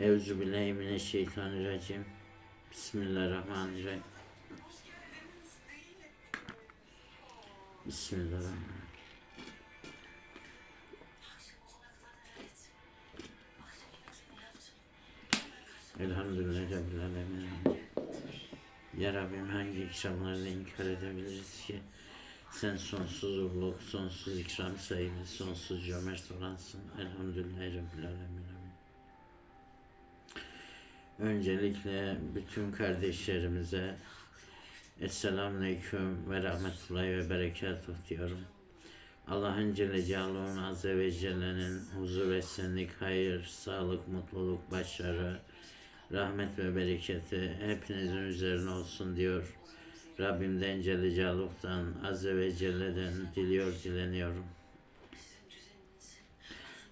Evzu billahi mineşşeytanirracim. Bismillahirrahmanirrahim. Bismillahirrahmanirrahim. Elhamdülillahi Rabbil Alemin. Ya Rabbim hangi ikramlarla inkar edebiliriz ki? Sen sonsuz ulluk, sonsuz ikram sahibi, sonsuz cömert olansın. Elhamdülillahi Rabbil Alemin. Öncelikle bütün kardeşlerimize Esselamu Aleyküm ve Rahmetullahi ve Berekatuhu diyorum. Allah'ın Celle Celaluhu'nun Azze ve Celle'nin huzur, esenlik, hayır, sağlık, mutluluk, başarı, rahmet ve bereketi hepinizin üzerine olsun diyor. Rabbimden Celle Celaluhu'dan Azze ve Celle'den diliyor, dileniyorum.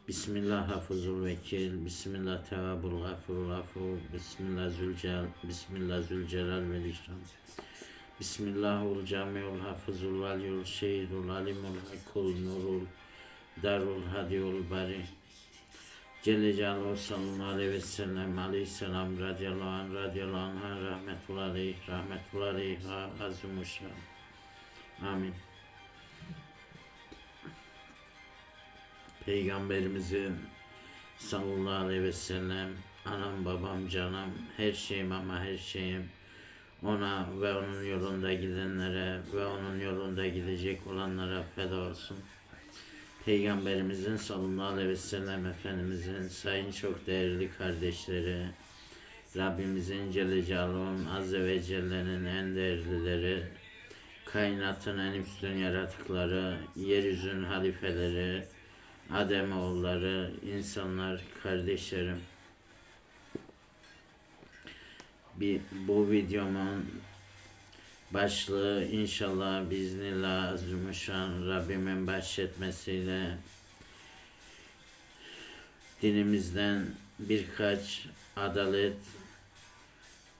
Bismillah hafızul vekil, Bismillah tevabul gafurul gafur, Bismillah zülcelal, Bismillah zülcelal ve ikram. Bismillahul camiul hafızul aliyul şehidul alimul hakul nurul darul hadiyul bari. Celle Celaluhu sallallahu aleyhi ve sellem aleyhisselam radıyallahu anh radıyallahu anh rahmetullahi rahmetullahi azimuşşan. Amin. Peygamberimizin sallallahu aleyhi ve sellem anam babam canım her şeyim ama her şeyim ona ve onun yolunda gidenlere ve onun yolunda gidecek olanlara feda olsun. Peygamberimizin sallallahu aleyhi ve sellem Efendimizin sayın çok değerli kardeşleri, Rabbimizin Celle Celaluhu'nun Azze ve Celle'nin en değerlileri, kainatın en üstün yaratıkları, yeryüzünün halifeleri, Ademoğulları, insanlar, kardeşlerim. Bir, bu videomun başlığı inşallah biiznillah azimuşan Rabbimin bahşetmesiyle dinimizden birkaç adalet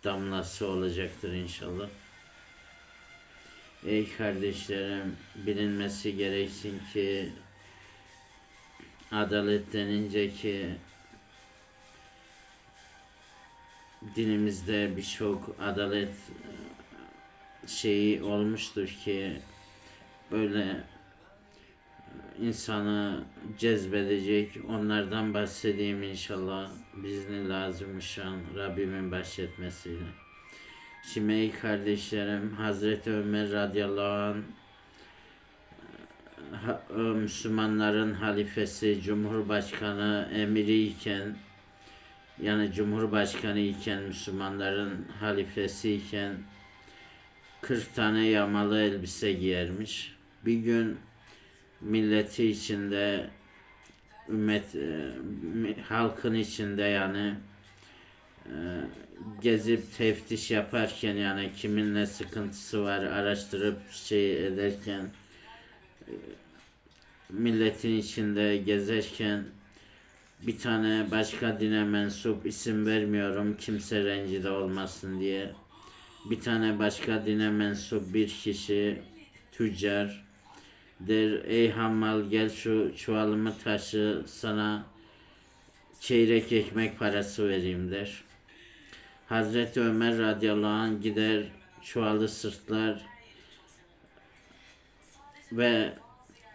damlası olacaktır inşallah. Ey kardeşlerim bilinmesi gereksin ki adalet denince ki dinimizde birçok adalet şeyi olmuştur ki böyle insanı cezbedecek onlardan bahsedeyim inşallah bizni lazım şan Rabbimin bahşetmesiyle. Şimdi kardeşlerim Hazreti Ömer radıyallahu anh e, Müslümanların halifesi, Cumhurbaşkanı, emiri iken yani Cumhurbaşkanı iken, Müslümanların halifesi iken 40 tane yamalı elbise giyermiş. Bir gün milleti içinde ümmet e, halkın içinde yani e, gezip teftiş yaparken yani kimin ne sıkıntısı var araştırıp şey ederken milletin içinde gezerken bir tane başka dine mensup isim vermiyorum kimse rencide olmasın diye bir tane başka dine mensup bir kişi tüccar der ey hammal gel şu çuvalımı taşı sana çeyrek ekmek parası vereyim der. Hazreti Ömer radıyallahu anh gider çuvalı sırtlar ve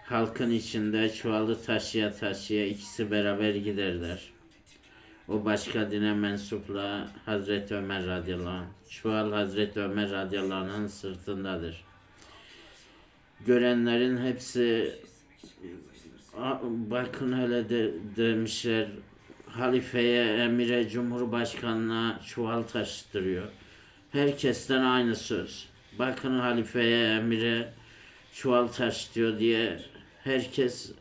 halkın içinde çuvalı taşıya taşıya ikisi beraber giderler. O başka dine mensupla Hazreti Ömer radıyallahu anh. Çuval Hazreti Ömer radıyallahu anh'ın sırtındadır. Görenlerin hepsi "A- bakın hele de, demişler halifeye, emire, cumhurbaşkanına çuval taşıtırıyor. Herkesten aynı söz. Bakın halifeye, emire çuval taşıtıyor diye herkes e,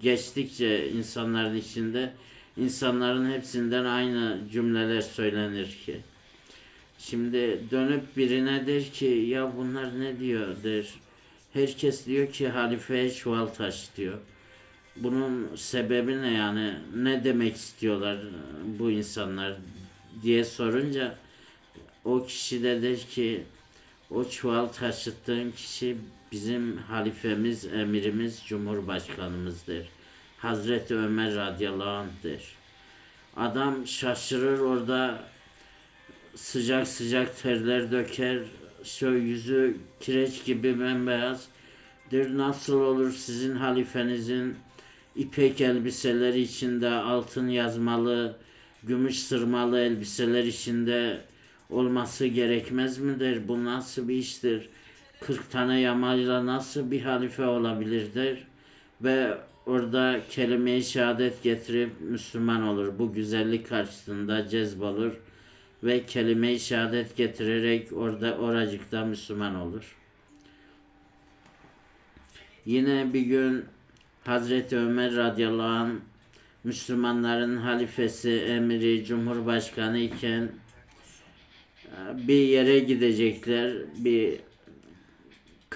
geçtikçe insanların içinde insanların hepsinden aynı cümleler söylenir ki. Şimdi dönüp birine der ki ya bunlar ne diyor der. Herkes diyor ki halifeye çuval taşıtıyor. Bunun sebebi ne yani? Ne demek istiyorlar bu insanlar diye sorunca o kişi de der ki o çuval taşıttığın kişi bizim halifemiz, emirimiz, cumhurbaşkanımızdır. Hazreti Ömer radıyallahu anh'dır. Adam şaşırır orada sıcak sıcak terler döker. Şöyle yüzü kireç gibi bembeyaz. Der nasıl olur sizin halifenizin ipek elbiseler içinde altın yazmalı, gümüş sırmalı elbiseler içinde olması gerekmez midir? Bu nasıl bir iştir? 40 tane yamayla nasıl bir halife olabilir der. Ve orada kelime-i şehadet getirip Müslüman olur. Bu güzellik karşısında cezbolur ve kelime-i şehadet getirerek orada oracıkta Müslüman olur. Yine bir gün Hazreti Ömer radıyallahu anh Müslümanların halifesi, emiri, cumhurbaşkanı iken e, bir yere gidecekler, bir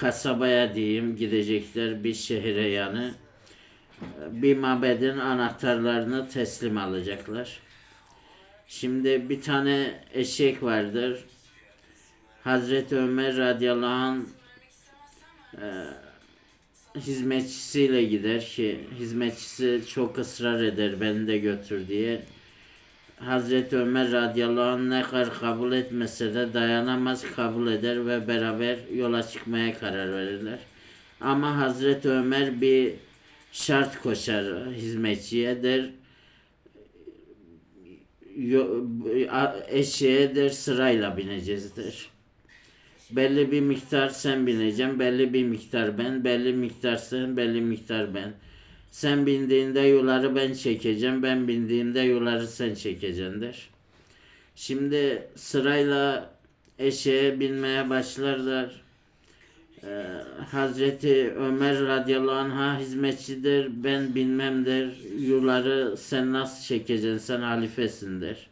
kasabaya diyeyim gidecekler, bir şehire yani. E, Bir mabedin anahtarlarını teslim alacaklar. Şimdi bir tane eşek vardır. Hazreti Ömer radıyallahu anh e, hizmetçisiyle gider ki hizmetçisi çok ısrar eder beni de götür diye. Hazreti Ömer radıyallahu anh ne kadar kabul etmese de dayanamaz kabul eder ve beraber yola çıkmaya karar verirler. Ama Hazreti Ömer bir şart koşar hizmetçiye der eşeğe der sırayla bineceğiz der. Belli bir miktar sen bineceksin, belli bir miktar ben, belli miktar sen, belli miktar ben. Sen bindiğinde yuları ben çekeceğim, ben bindiğimde yuları sen çekeceksin der. Şimdi sırayla eşeğe binmeye başlarlar. Ee, Hazreti Ömer radıyallahu anh'a hizmetçidir, ben bilmem der. Yuları sen nasıl çekeceksin, sen halifesin der.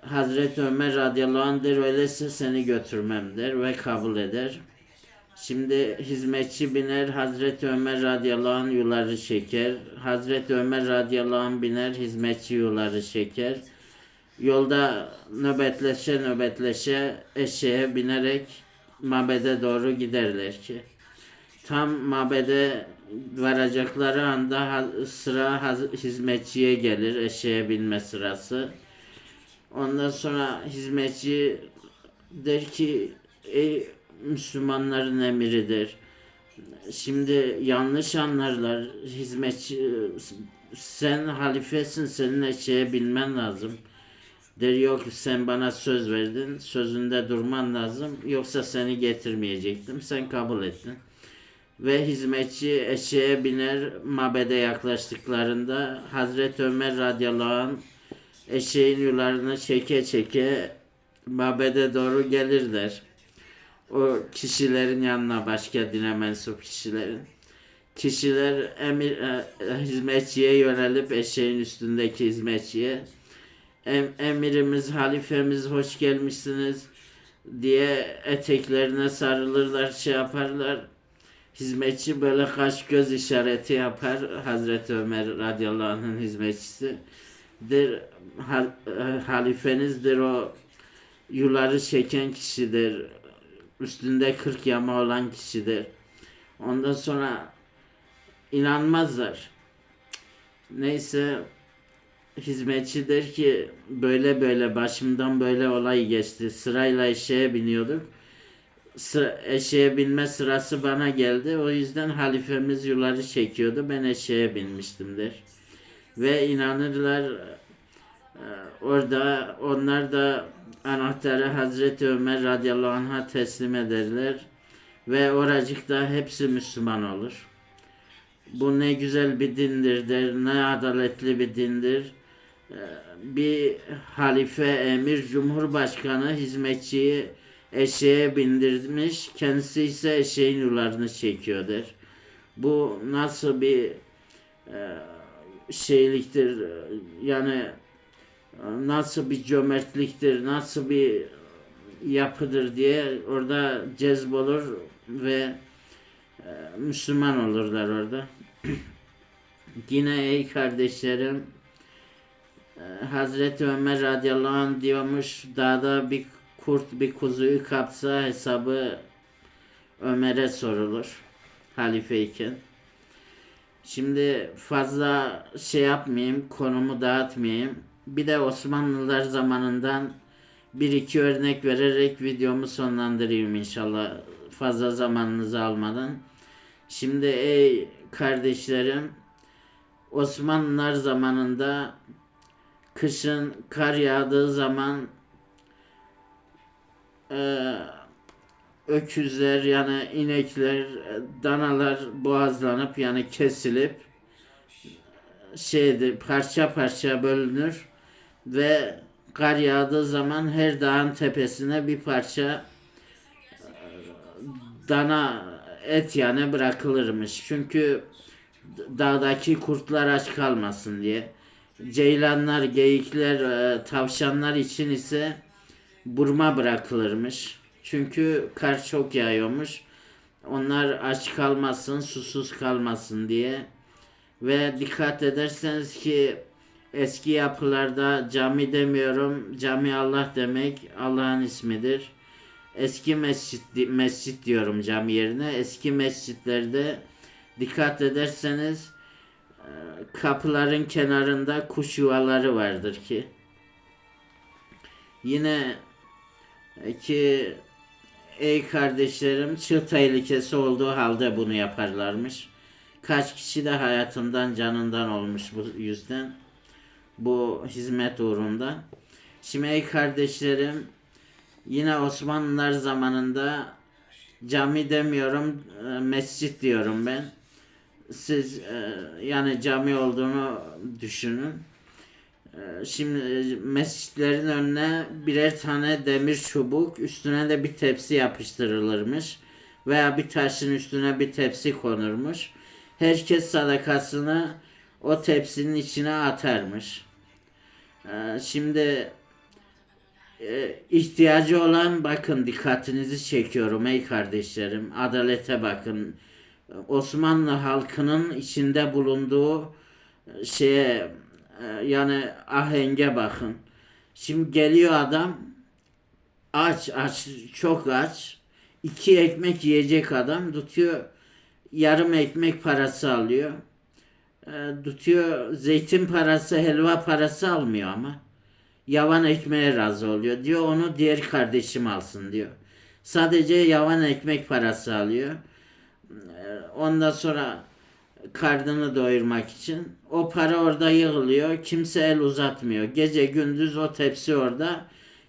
Hazreti Ömer radıyallahu anh der, öyleyse seni götürmem der ve kabul eder. Şimdi hizmetçi biner, Hazreti Ömer radıyallahu anh yuları çeker. Hazreti Ömer radıyallahu anh biner, hizmetçi yuları çeker. Yolda nöbetleşe nöbetleşe eşeğe binerek mabede doğru giderler ki. Tam mabede varacakları anda sıra hizmetçiye gelir, eşeğe binme sırası. Ondan sonra hizmetçi der ki ey Müslümanların emiridir. Şimdi yanlış anlarlar. Hizmetçi sen halifesin senin eşeğe binmen lazım. Der yok sen bana söz verdin. Sözünde durman lazım. Yoksa seni getirmeyecektim. Sen kabul ettin. Ve hizmetçi eşeğe biner mabede yaklaştıklarında Hazreti Ömer radıyallahu anh eşeğin yularını çeke çeke mabede doğru gelirler. O kişilerin yanına başka dine mensup kişilerin. Kişiler emir e, hizmetçiye yönelip eşeğin üstündeki hizmetçiye em, emirimiz, halifemiz hoş gelmişsiniz diye eteklerine sarılırlar, şey yaparlar. Hizmetçi böyle kaş göz işareti yapar. Hazreti Ömer radıyallahu anh'ın hizmetçisi. Der, ha, e, halifenizdir o yuları çeken kişidir. Üstünde 40 yama olan kişidir. Ondan sonra inanmazlar. Neyse hizmetçi der ki böyle böyle başımdan böyle olay geçti. Sırayla eşeğe biniyorduk. Sıra, eşeğe binme sırası bana geldi. O yüzden halifemiz yuları çekiyordu. Ben eşeğe binmiştim der. Ve inanırlar orada onlar da anahtarı Hazreti Ömer radıyallahu anh'a teslim ederler. Ve oracıkta hepsi Müslüman olur. Bu ne güzel bir dindir der, ne adaletli bir dindir. Ee, Bir halife, emir, cumhurbaşkanı hizmetçiyi eşeğe bindirmiş, kendisi ise eşeğin yularını çekiyor der. Bu nasıl bir e, şeyliktir, yani nasıl bir cömertliktir, nasıl bir yapıdır diye orada cezbolur ve e, Müslüman olurlar orada. Yine ey kardeşlerim e, Hazreti Ömer radıyallahu anh diyormuş dağda bir kurt bir kuzuyu kapsa hesabı Ömer'e sorulur halifeyken. Şimdi fazla şey yapmayayım, konumu dağıtmayayım. Bir de Osmanlılar zamanından bir iki örnek vererek videomu sonlandırayım inşallah. Fazla zamanınızı almadan. Şimdi ey kardeşlerim, Osmanlılar zamanında kışın kar yağdığı zaman eee, öküzler yani inekler, danalar boğazlanıp yani kesilip şeydi parça parça bölünür ve kar yağdığı zaman her dağın tepesine bir parça e, dana et yani bırakılırmış. Çünkü dağdaki kurtlar aç kalmasın diye. Ceylanlar, geyikler, e, tavşanlar için ise burma bırakılırmış. Çünkü kar çok yağıyormuş. Onlar aç kalmasın, susuz kalmasın diye. Ve dikkat ederseniz ki eski yapılarda cami demiyorum. Cami Allah demek Allah'ın ismidir. Eski mescit, mescit diyorum cami yerine. Eski mescitlerde dikkat ederseniz e, kapıların kenarında kuş yuvaları vardır ki. Yine e, ki ey kardeşlerim çığ tehlikesi olduğu halde bunu yaparlarmış. Kaç kişi de hayatından canından olmuş bu yüzden. Bu hizmet uğrunda. Şimdi ey kardeşlerim yine Osmanlılar zamanında cami demiyorum e, mescit diyorum ben. Siz e, yani cami olduğunu düşünün. E, Şimdi mescitlerin önüne birer tane demir çubuk, üstüne de bir tepsi yapıştırılırmış. Veya bir taşın üstüne bir tepsi konurmuş. Herkes sadakasını o tepsinin içine atarmış. E, Şimdi e, ihtiyacı olan bakın dikkatinizi çekiyorum ey kardeşlerim. Adalete bakın. Osmanlı halkının içinde bulunduğu e, şeye e, yani ahenge bakın. Şimdi geliyor adam aç aç çok aç. iki ekmek yiyecek adam tutuyor yarım ekmek parası alıyor. E, tutuyor zeytin parası helva parası almıyor ama. Yavan ekmeğe razı oluyor. Diyor onu diğer kardeşim alsın diyor. Sadece yavan ekmek parası alıyor. E, Ondan sonra karnını doyurmak için. O para orada yığılıyor. Kimse el uzatmıyor. Gece gündüz o tepsi orada.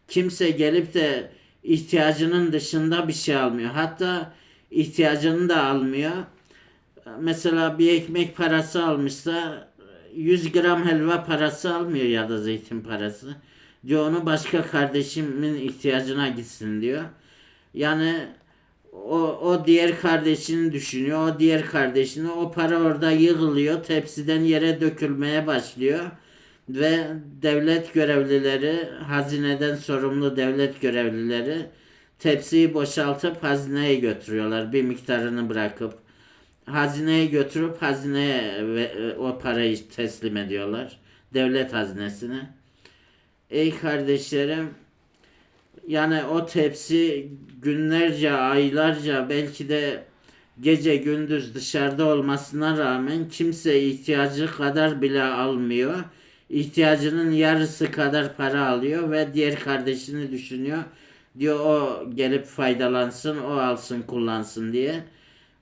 Kimse gelip de ihtiyacının dışında bir şey almıyor. Hatta ihtiyacını da almıyor. Mesela bir ekmek parası almışsa 100 gram helva parası almıyor ya da zeytin parası. Diyor onu başka kardeşimin ihtiyacına gitsin diyor. Yani o, o diğer kardeşini düşünüyor. O diğer kardeşini o para orada yığılıyor. Tepsiden yere dökülmeye başlıyor. Ve devlet görevlileri, hazineden sorumlu devlet görevlileri tepsiyi boşaltıp hazineye götürüyorlar. Bir miktarını bırakıp hazineye götürüp hazineye ve, e, o parayı teslim ediyorlar. Devlet hazinesine. Ey kardeşlerim yani o tepsi günlerce, aylarca belki de gece gündüz dışarıda olmasına rağmen kimse ihtiyacı kadar bile almıyor. İhtiyacının yarısı kadar para alıyor ve diğer kardeşini düşünüyor. Diyor o gelip faydalansın, o alsın, kullansın diye.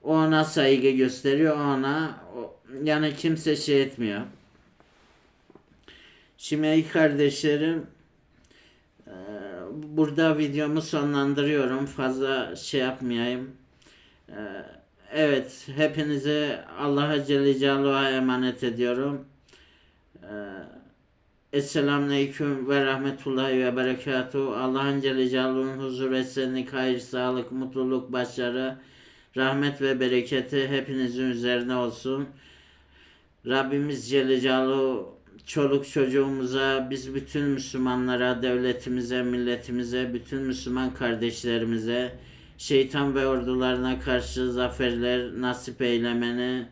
Ona saygı gösteriyor, ona yani kimse şey etmiyor. Şimdi kardeşlerim eee, burada videomu sonlandırıyorum. Fazla şey yapmayayım. Eee, evet, hepinize Allah'a Celle Celaluhu'ya emanet ediyorum. Eee Esselamu Aleyküm ve Rahmetullahi ve Berekatuhu. Allah'ın Celle Celaluhu'nun huzur, esenlik, hayır, sağlık, mutluluk, başarı, rahmet ve bereketi hepinizin üzerine olsun. Rabbimiz Celle Celaluhu çoluk çocuğumuza, biz bütün Müslümanlara, devletimize, milletimize, bütün Müslüman kardeşlerimize şeytan ve ordularına karşı zaferler nasip eylemeni,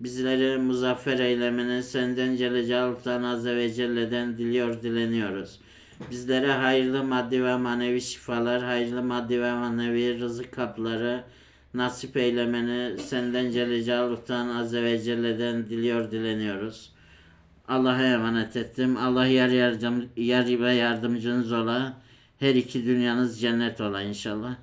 bizleri muzaffer eylemeni senden Celle Celaluhu'dan Azze ve Celle'den diliyor, dileniyoruz. Bizlere hayırlı maddi ve manevi şifalar, hayırlı maddi ve manevi rızık kapları, nasip eylemeni senden Celle Celaluh'tan Azze ve Celle'den diliyor dileniyoruz. Allah'a emanet ettim. Allah yar, yardım, yar ve yardımcınız ola. Her iki dünyanız cennet ola inşallah.